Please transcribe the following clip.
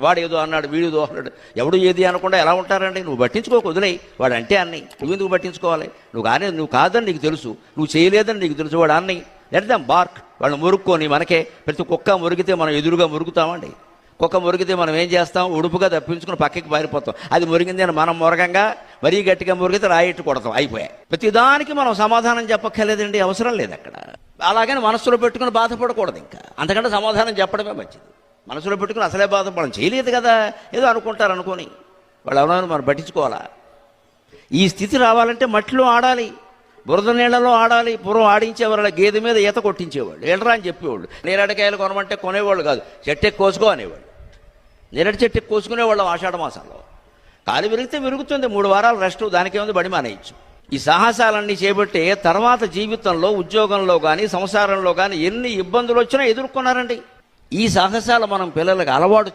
వాడు ఏదో అన్నాడు వీడు ఏదో అన్నాడు. ఎవడు ఏది అనకుండా ఎలా ఉంటారండి? నువ్వు పట్టించుకోకు వదిలేయి. వాడు అంటే అన్నీ నువ్వు ఎందుకు పట్టించుకోవాలి? నువ్వు కానీ నువ్వు కాదని నీకు తెలుసు. నువ్వు చేయలేదని నీకు తెలుసు. వాడు అన్నీ లెట్ బార్క్ వాళ్ళు మురుక్కొని మనకే ప్రతి కుక్క మురిగితే మనం ఎదురుగా మురుగుతామండి కుక్క మురిగితే మనం ఏం చేస్తాం? ఉడుపుగా తప్పించుకుని పక్కకి పారిపోతాం. అది మురిగింది అని మనం మురగంగా మరీ గట్టిగా మురిగితే రాయిట్టు కొడతాం. అయిపోయాయి. ప్రతిదానికి మనం సమాధానం చెప్పక్కర్లేదండి. అవసరం లేదు అక్కడ. అలాగని మనసులో పెట్టుకుని బాధపడకూడదు ఇంకా. అంతకంటే సమాధానం చెప్పడమే మంచిది. మనసులో పెట్టుకుని అసలే బాధపడడం చేయలేదు కదా ఏదో అనుకుంటారు అనుకొని. వాళ్ళు ఎవరైనా మనం పట్టించుకోవాలా? ఈ స్థితి రావాలంటే మట్టిలో ఆడాలి బురద నీళ్ళలో ఆడాలి పూర్వం ఆడించేవారు గేదె మీద ఈత కొట్టించేవాళ్ళు. ఏంట్రా అని చెప్పేవాళ్ళు. నేరడికాయలు కొనమంటే కొనేవాళ్ళు కాదు చెట్టు కోసుకో అనేవాళ్ళు. నేరడి చెట్టు ఎక్కి కోసుకునేవాళ్ళం ఆషాఢ మాసంలో. కాలు విరిగితే విరుగుతుంది మూడు వారాలు రెస్ట్ దానికేముంది బడి మానేయచ్చు. ఈ సాహసాలన్నీ చేపట్టే తర్వాత జీవితంలో ఉద్యోగంలో కానీ సంసారంలో కానీ ఎన్ని ఇబ్బందులు వచ్చినా ఎదుర్కొన్నారండి. ఈ సాహసాలు మనం పిల్లలకు అలవాటు